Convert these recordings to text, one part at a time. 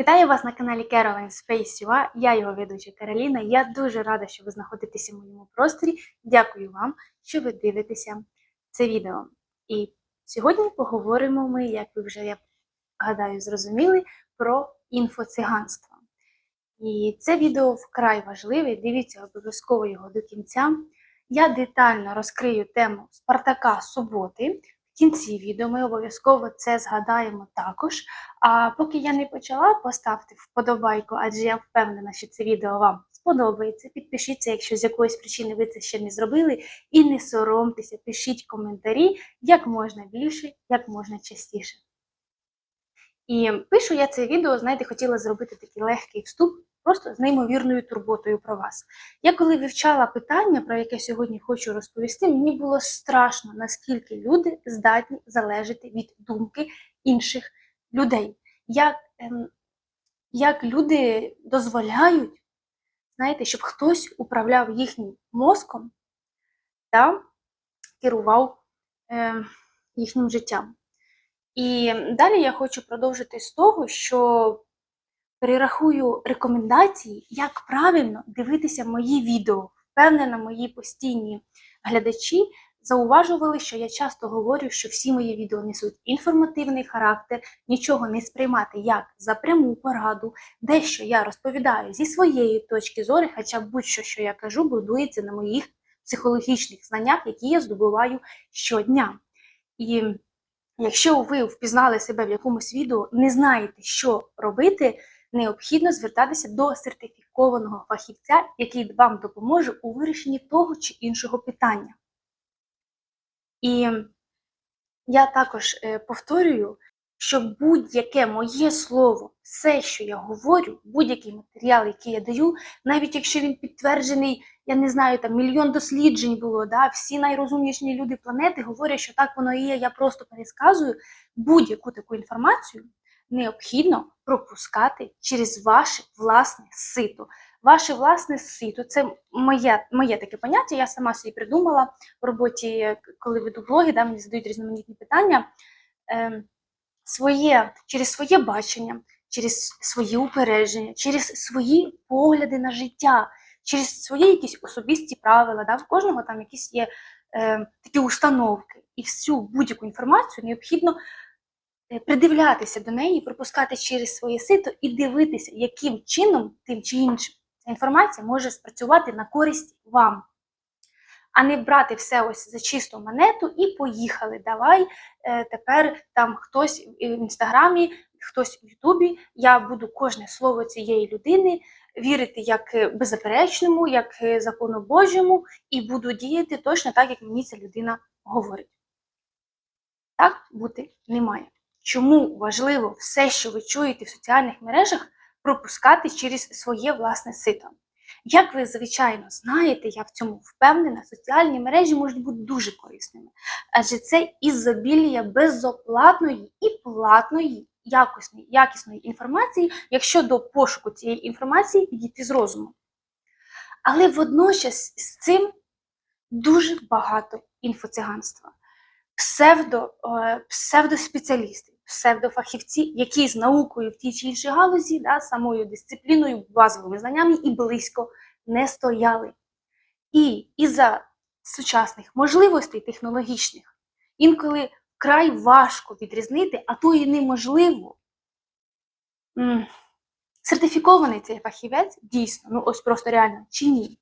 Вітаю вас на каналі Caroline Space UA. Я його ведуча Кароліна. Я дуже рада, що ви знаходитеся в моєму просторі. Дякую вам, що ви дивитеся це відео. І сьогодні поговоримо ми, як ви вже я гадаю, зрозуміли, про інфоциганство. І це відео вкрай важливе. Дивіться обов'язково його до кінця. Я детально розкрию тему Спартака Суботи. Кінці відео ми обов'язково це згадаємо також. А поки я не почала, поставте вподобайку, адже я впевнена, що це відео вам сподобається. Підпишіться, якщо з якоїсь причини ви це ще не зробили. І не соромтеся, пишіть коментарі як можна більше, як можна частіше. І пишу я це відео, знаєте, хотіла зробити такий легкий вступ, просто з неймовірною турботою про вас. Я коли вивчала питання, про яке сьогодні хочу розповісти, мені було страшно, наскільки люди здатні залежати від думки інших людей. Як, ем, як люди дозволяють, знаєте, щоб хтось управляв їхнім мозком та керував ем, їхнім життям. І далі я хочу продовжити з того, що перерахую рекомендації, як правильно дивитися мої відео. Впевнена, мої постійні глядачі зауважували, що я часто говорю, що всі мої відео несуть інформативний характер, нічого не сприймати як за пряму пораду, дещо я розповідаю зі своєї точки зору, хоча будь-що, що я кажу, будується на моїх психологічних знаннях, які я здобуваю щодня. І якщо ви впізнали себе в якомусь відео, не знаєте, що робити, необхідно звертатися до сертифікованого фахівця, який вам допоможе у вирішенні того чи іншого питання. І я також е, повторюю, що будь-яке моє слово, все, що я говорю, будь-який матеріал, який я даю, навіть якщо він підтверджений, я не знаю, там мільйон досліджень було, да, всі найрозумніші люди планети говорять, що так воно і є, я просто пересказую будь-яку таку інформацію необхідно пропускати через ваше власне сито. Ваше власне сито це моє моє таке поняття. Я сама собі придумала в роботі, коли веду блоги, да, мені задають різноманітні питання. Е, своє, Через своє бачення, через свої упередження, через свої погляди на життя, через свої якісь особисті правила. Да, В кожного там якісь є е, такі установки. І всю будь-яку інформацію необхідно придивлятися до неї, пропускати через своє сито і дивитися, яким чином тим чи іншим ця інформація може спрацювати на користь вам. А не брати все ось за чисту монету і поїхали. Давай е, тепер там хтось в інстаграмі, хтось в Ютубі. Я буду кожне слово цієї людини вірити як беззаперечному, як закону Божому, і буду діяти точно так, як мені ця людина говорить. Так бути не має. Чому важливо все, що ви чуєте в соціальних мережах, пропускати через своє власне сито? Як ви, звичайно, знаєте, я в цьому впевнена, соціальні мережі можуть бути дуже корисними, адже це ізобілія безоплатної і платної якісної, якісної інформації, якщо до пошуку цієї інформації підійти з розуму. Але водночас з цим дуже багато інфоциганства, псевдо, е, псевдоспеціалісти псевдофахівці, які з наукою в тій чи іншій галузі, да, самою дисципліною, базовими знаннями і близько не стояли. І із-за сучасних можливостей технологічних інколи вкрай важко відрізнити, а то і неможливо. Сертифікований цей фахівець дійсно, ну ось просто реально, чи ні?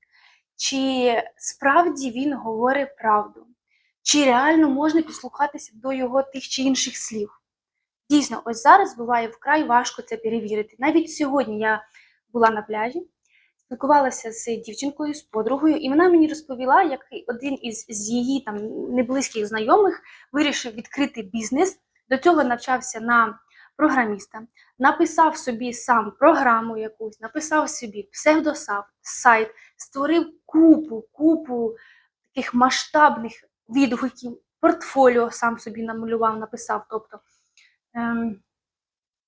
Чи справді він говорить правду? Чи реально можна підслухатися до його тих чи інших слів? Дійсно, ось зараз буває вкрай важко це перевірити. Навіть сьогодні я була на пляжі, спілкувалася з дівчинкою, з подругою, і вона мені розповіла, як один із з її там неблизьких знайомих вирішив відкрити бізнес. До цього навчався на програміста, написав собі сам програму якусь, написав собі псевдосайт, створив купу, купу таких масштабних відгуків, портфоліо сам собі намалював, написав. тобто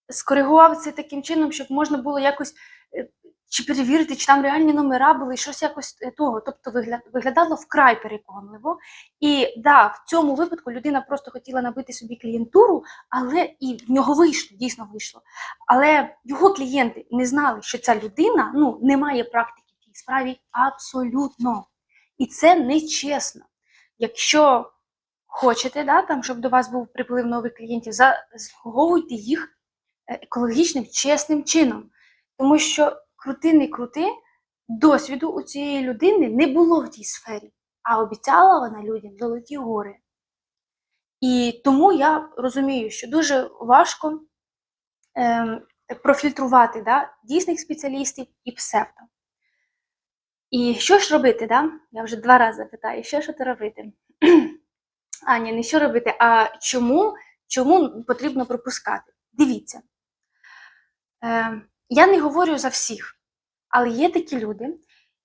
скоригував це таким чином, щоб можна було якось е, чи перевірити, чи там реальні номера були, щось якось е, того. Тобто виглядало вкрай переконливо. І да, в цьому випадку людина просто хотіла набити собі клієнтуру, але і в нього вийшло, дійсно вийшло. Але його клієнти не знали, що ця людина ну, не має практики в цій справі абсолютно. І це нечесно. Якщо хочете, да, там, щоб до вас був приплив нових клієнтів, заслуговуйте їх е, екологічним, чесним чином. Тому що крути не крути, досвіду у цієї людини не було в тій сфері, а обіцяла вона людям золоті гори. І тому я розумію, що дуже важко ем, профільтрувати да, дійсних спеціалістів і псевдо. І що ж робити, да? Я вже два рази питаю, що ж робити? А, ні, не що робити, а чому, чому потрібно пропускати? Дивіться. Е, я не говорю за всіх, але є такі люди,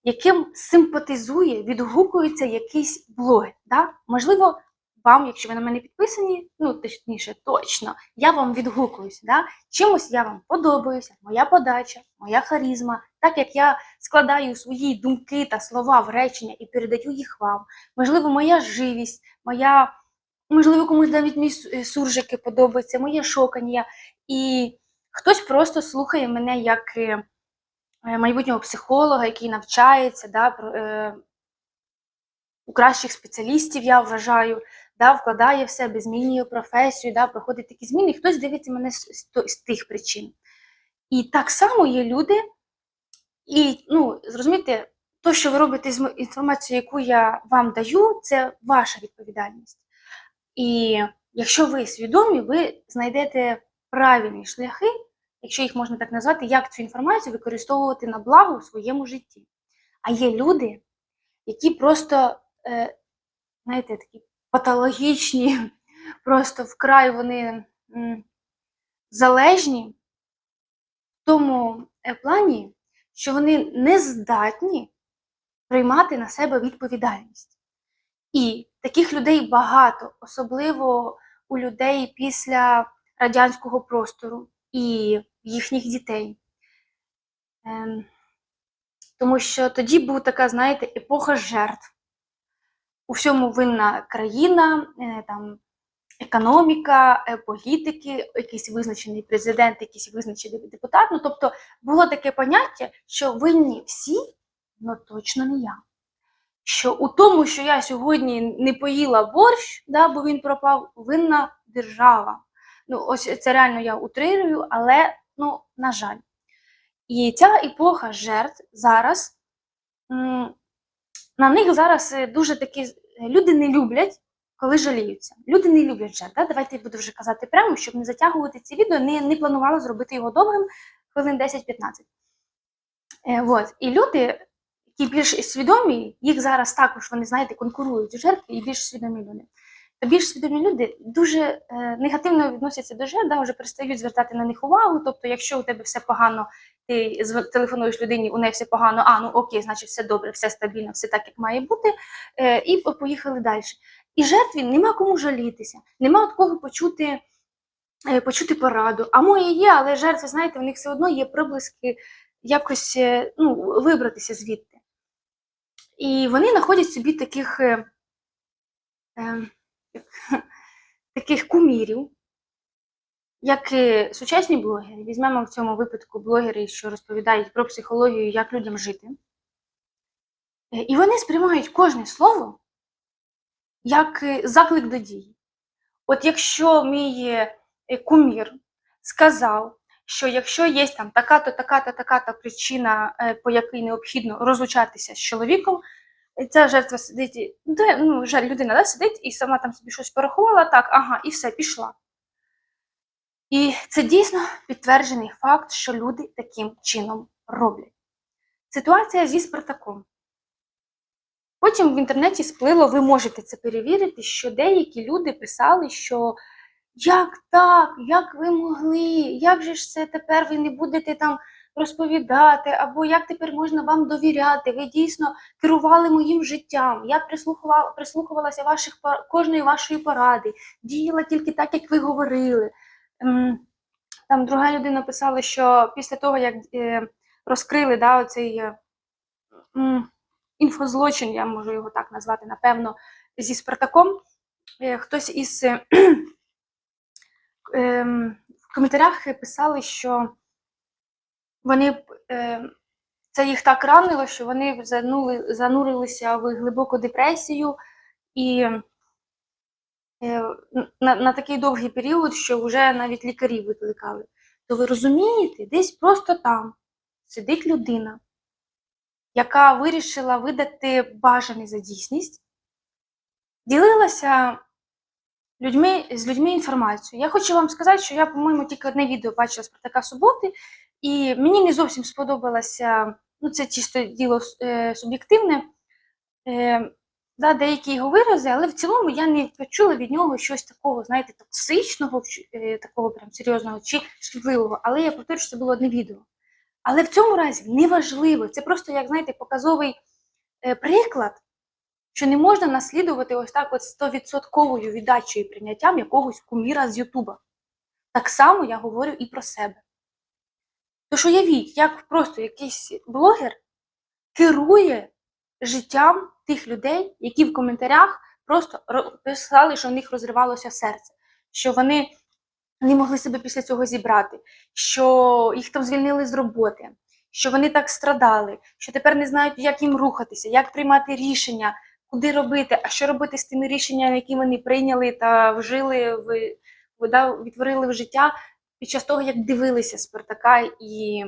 яким симпатизує, відгукується якийсь блогер. Да? Можливо, вам, якщо ви на мене підписані, ну точніше, точно, я вам відгукуюся. Да? Чимось я вам подобаюся, моя подача, моя харізма, так як я складаю свої думки та слова в речення і передаю їх вам. Можливо, моя живість, моя, можливо, комусь навіть мій е, суржики подобається, моє шокання. І хтось просто слухає мене як е, е, майбутнього психолога, який навчається, да, у кращих спеціалістів, я вважаю, да, вкладає в себе, змінює професію, да, проходить такі зміни, і хтось дивиться мене з, з, тих причин. І так само є люди, і ну, зрозумійте, то, що ви робите з інформацією, яку я вам даю, це ваша відповідальність. І якщо ви свідомі, ви знайдете правильні шляхи, якщо їх можна так назвати, як цю інформацію використовувати на благо у своєму житті. А є люди, які просто, е, знаєте, такі патологічні, просто вкрай вони залежні в тому е, плані, що вони не здатні приймати на себе відповідальність. І таких людей багато, особливо у людей після радянського простору і їхніх дітей. Ем, тому що тоді була така, знаєте, епоха жертв. У всьому винна країна, е, там, економіка, е, політики, якийсь визначений президент, якийсь визначений депутат. Ну, тобто було таке поняття, що винні всі, але точно не я. Що у тому, що я сьогодні не поїла борщ, да, бо він пропав, винна держава. Ну, ось це реально я утрирую, але ну, на жаль. І ця епоха жертв зараз на них зараз е, дуже такі люди не люблять, коли жаліються. Люди не люблять жарт. Да? Давайте я буду вже казати прямо, щоб не затягувати ці відео, не, не планувала зробити його довгим хвилин 10-15. Е, вот. І люди, які більш свідомі, їх зараз також вони, знаєте, конкурують жертви і більш свідомі люди. Більш свідомі люди дуже е, негативно відносяться до жертв, да, вже перестають звертати на них увагу. Тобто, якщо у тебе все погано, ти телефонуєш людині, у неї все погано, а ну окей, значить все добре, все стабільно, все так, як має бути, е, і поїхали далі. І жертві нема кому жалітися, нема від кого почути, е, почути пораду. А моє є, але жертви, знаєте, в них все одно є проблиски якось е, ну, вибратися звідти. І вони знаходять собі таких, е, таких кумірів, як і сучасні блогери. Візьмемо в цьому випадку блогери, що розповідають про психологію, як людям жити. Е, І вони сприймають кожне слово як е, заклик до дії. От якщо мій е, кумір сказав, що якщо є там така-то, така-то, така-то причина, е, по якій необхідно розлучатися з чоловіком, е, ця жертва сидить, і- де, ну, жаль, людина да, сидить і сама там собі щось порахувала, так, ага, і все, пішла. І це дійсно підтверджений факт, що люди таким чином роблять. Ситуація зі Спартаком. Потім в інтернеті сплило, ви можете це перевірити, що деякі люди писали, що як так, як ви могли, як же ж це тепер ви не будете там розповідати, або як тепер можна вам довіряти? Ви дійсно керували моїм життям. Я прислухувала, прислухувалася ваших кожної вашої поради, діяла тільки так, як ви говорили. Ем, Там друга людина писала, що після того, як е, розкрили да, оцей е, інфозлочин, я можу його так назвати, напевно, зі Спартаком. Е, Хтось із ем, в коментарях писали, що вони е, це їх так ранило, що вони занурилися в глибоку депресію і е, на, на такий довгий період, що вже навіть лікарів викликали. То ви розумієте, десь просто там сидить людина, яка вирішила видати бажане за дійсність, ділилася людьми, з людьми інформацією. Я хочу вам сказати, що я, по-моєму, тільки одне відео бачила Спартака Суботи, і мені не зовсім сподобалося, ну це чисто діло е, суб'єктивне, е, да, деякі його вирази, але в цілому я не почула від нього щось такого, знаєте, токсичного, е, такого прям серйозного чи шкідливого. Але я повторюю, що це було одне відео. Але в цьому разі неважливо. Це просто, як знаєте, показовий е, приклад, що не можна наслідувати ось так от 100% віддачею і прийняттям якогось куміра з Ютуба. Так само я говорю і про себе. Тож уявіть, як просто якийсь блогер керує життям тих людей, які в коментарях просто ро- писали, що в них розривалося серце, що вони не могли себе після цього зібрати, що їх там звільнили з роботи, що вони так страдали, що тепер не знають, як їм рухатися, як приймати рішення, куди робити, а що робити з тими рішеннями, які вони прийняли та вжили в, відтворили в життя під час того, як дивилися Спартака і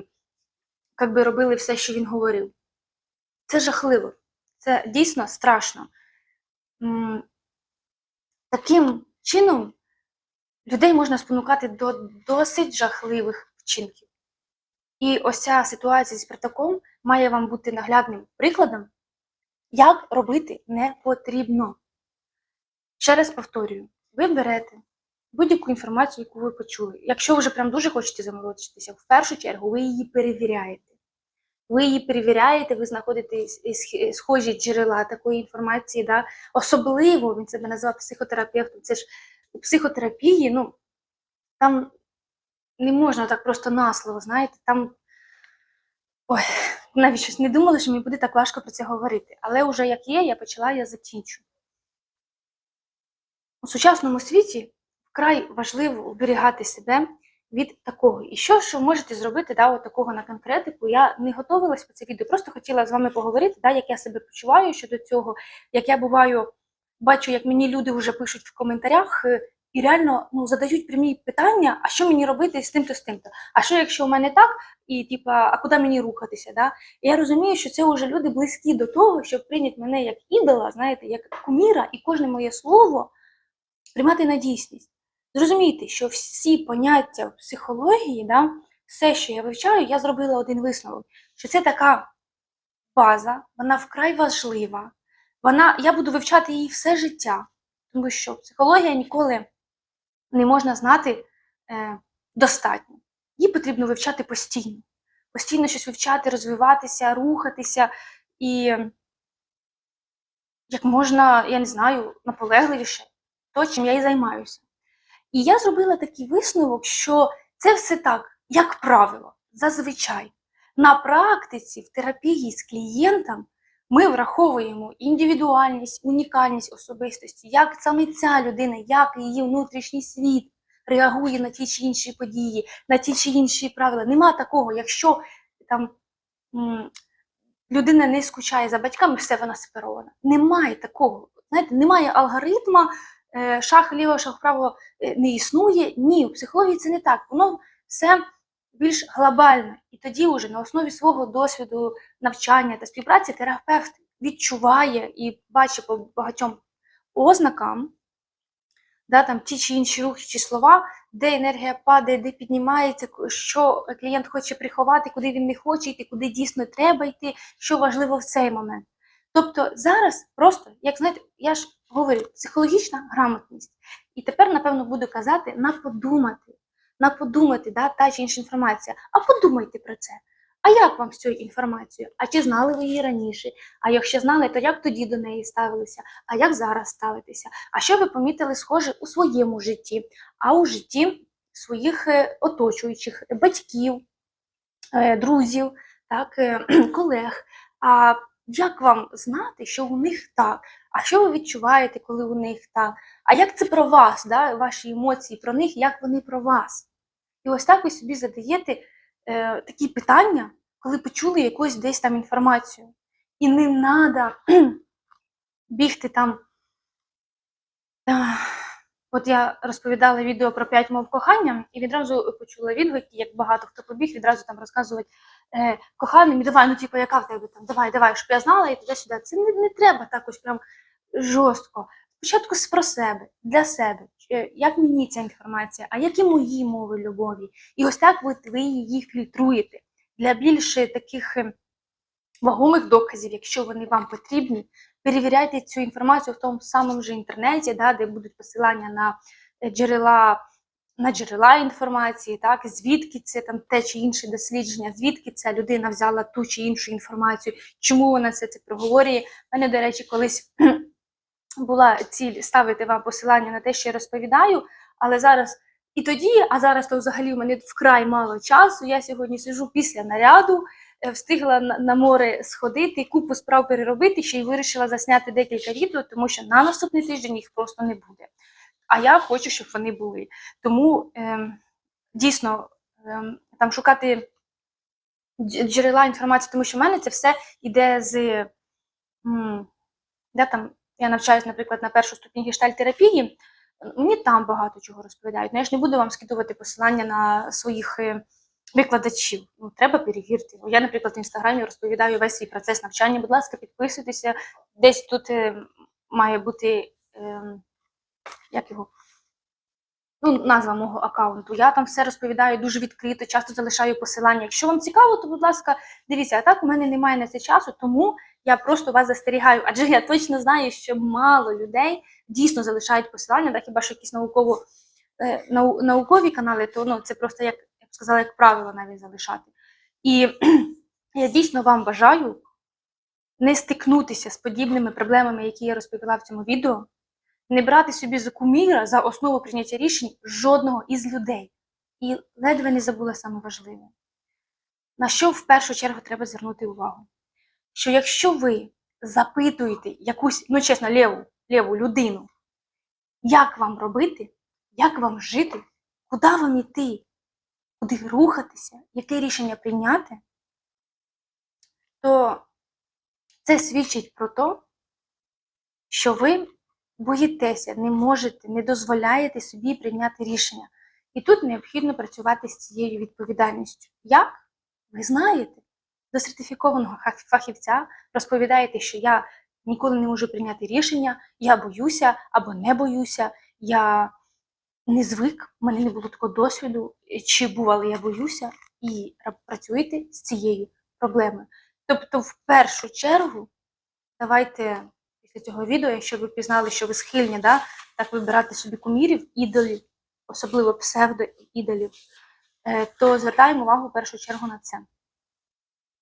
як би робили все, що він говорив. Це жахливо. Це дійсно страшно. Таким чином людей можна спонукати до досить жахливих вчинків. І ось ця ситуація з Спартаком має вам бути наглядним прикладом, як робити не потрібно. Ще раз повторюю: ви берете будь-яку інформацію, яку ви почули. Якщо ви вже прям дуже хочете заморочитися, в першу чергу ви її перевіряєте. Ви її перевіряєте, ви знаходите схожі джерела такої інформації. Да? Особливо він себе називав психотерапевтом. Це ж у психотерапії, ну там не можна так просто наслово, знаєте, там. Ой, навіть щось не думала, що мені буде так важко про це говорити. Але вже як є, я почала, я закінчу. У сучасному світі вкрай важливо оберігати себе від такого. І що ви можете зробити да, от такого на конкретику? Я не готувалась по це відео, просто хотіла з вами поговорити, да, як я себе почуваю щодо цього, як я буваю, бачу, як мені люди вже пишуть в коментарях е, і реально ну, задають прямі питання, а що мені робити з тим-то, з тим-то? А що якщо у мене так, і типа, а куди мені рухатися? Да? І я розумію, що це вже люди близькі до того, щоб прийняти мене як ідола, знаєте, як куміра, і кожне моє слово приймати на дійсність. Зрозумійте, що всі поняття в психології, да, все, що я вивчаю, я зробила один висновок, що це така база, вона вкрай важлива. Вона, я буду вивчати її все життя, тому що психологія ніколи не можна знати е, достатньо. Її потрібно вивчати постійно. Постійно щось вивчати, розвиватися, рухатися і як можна, я не знаю, наполегливіше, то, чим я і займаюся. І я зробила такий висновок, що це все так, як правило, зазвичай. На практиці в терапії з клієнтом ми враховуємо індивідуальність, унікальність особистості, як саме ця людина, як її внутрішній світ реагує на ті чи інші події, на ті чи інші правила. Нема такого, якщо там людина не скучає за батьками, все вона сепарована. Немає такого. Знаєте, немає алгоритма, е, шах ліво, шах вправо е, не існує. Ні, у психології це не так. Воно все більш глобально. І тоді вже на основі свого досвіду навчання та співпраці терапевт відчуває і бачить по багатьом ознакам, да, там ті чи інші рухи чи слова, де енергія падає, де піднімається, що клієнт хоче приховати, куди він не хоче йти, куди дійсно треба йти, що важливо в цей момент. Тобто зараз просто, як знаєте, я ж говорю, психологічна грамотність. І тепер, напевно, буду казати на подумати, на подумати, да, та чи інша інформація. А подумайте про це. А як вам з цією інформацією? А чи знали ви її раніше? А якщо знали, то як тоді до неї ставилися? А як зараз ставитися? А що ви помітили схоже у своєму житті, а у житті своїх е, оточуючих батьків, е, друзів, так, е, колег. А як вам знати, що у них так? А що ви відчуваєте, коли у них так? А як це про вас, да? ваші емоції про них, як вони про вас? І ось так ви собі задаєте е, такі питання, коли почули якусь десь там інформацію. І не треба бігти там. От я розповідала відео про п'ять мов кохання, і відразу почула відгуки, як багато хто побіг, відразу там розказувати е, коханим, давай, ну типу, яка в тебе там, давай, давай, щоб я знала і туди-сюди. Це не, не треба так ось прям жорстко. Спочатку про себе, для себе. Е, Як мені ця інформація, а які мої мови любові? І ось так ви, ви її фільтруєте для більш таких е, вагомих доказів, якщо вони вам потрібні. Перевіряйте цю інформацію в тому самому ж інтернеті, да, де будуть посилання на е, джерела, на джерела інформації, так, звідки це там те чи інше дослідження, звідки ця людина взяла ту чи іншу інформацію, чому вона це, це проговорює. У мене, до речі, колись була ціль ставити вам посилання на те, що я розповідаю, але зараз і тоді, а зараз то взагалі у мене вкрай мало часу. Я сьогодні сижу після наряду, встигла на, море сходити, купу справ переробити, ще й вирішила засняти декілька відео, тому що на наступний тиждень їх просто не буде. А я хочу, щоб вони були. Тому ем, дійсно ем, там шукати джерела інформації, тому що в мене це все йде з де там я навчаюсь, наприклад, на першу ступінь гештальтерапії, мені там багато чого розповідають. Ну, я ж не буду вам скидувати посилання на своїх е, викладачів. Ну, треба перевірити. Я, наприклад, в інстаграмі розповідаю весь свій процес навчання. Будь ласка, підписуйтеся. Десь тут е, має бути е, як його. Ну, назва мого аккаунту. Я там все розповідаю дуже відкрито, часто залишаю посилання. Якщо вам цікаво, то, будь ласка, дивіться, а так у мене немає на це часу, тому я просто вас застерігаю, адже я точно знаю, що мало людей дійсно залишають посилання, так хіба що якісь науково, е, нау, наукові канали, то ну, це просто як сказала, як правило навіть залишати. І я дійсно вам бажаю не стикнутися з подібними проблемами, які я розповіла в цьому відео, не брати собі за куміра за основу прийняття рішень жодного із людей. І ледве не забула саме важливе. На що в першу чергу треба звернути увагу? Що якщо ви запитуєте якусь, ну чесно, ліву, ліву людину, як вам робити, як вам жити, куди вам іти, куди рухатися, яке рішення прийняти, то це свідчить про те, що ви боїтеся, не можете, не дозволяєте собі прийняти рішення. І тут необхідно працювати з цією відповідальністю. Як? Ви знаєте, до сертифікованого фахівця розповідаєте, що я ніколи не можу прийняти рішення, я боюся або не боюся, я не звик, в мене не було такого досвіду, чи був, але я боюся, і ра- працюєте з цією проблемою. Тобто, в першу чергу, давайте після цього відео, якщо ви пізнали, що ви схильні, да, так вибирати собі кумірів, ідолів, особливо псевдоідолів, е, то звертаємо увагу в першу чергу на це.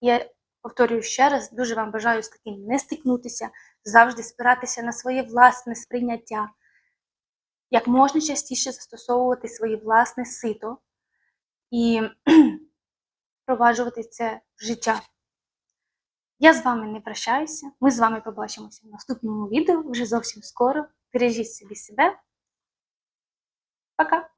Я повторюю ще раз, дуже вам бажаю з таким не стикнутися, завжди спиратися на своє власне сприйняття, як можна частіше застосовувати своє власне сито і впроваджувати це в життя. Я з вами не прощаюся. Ми з вами побачимося в наступному відео вже зовсім скоро. Бережіть собі себе. Пока!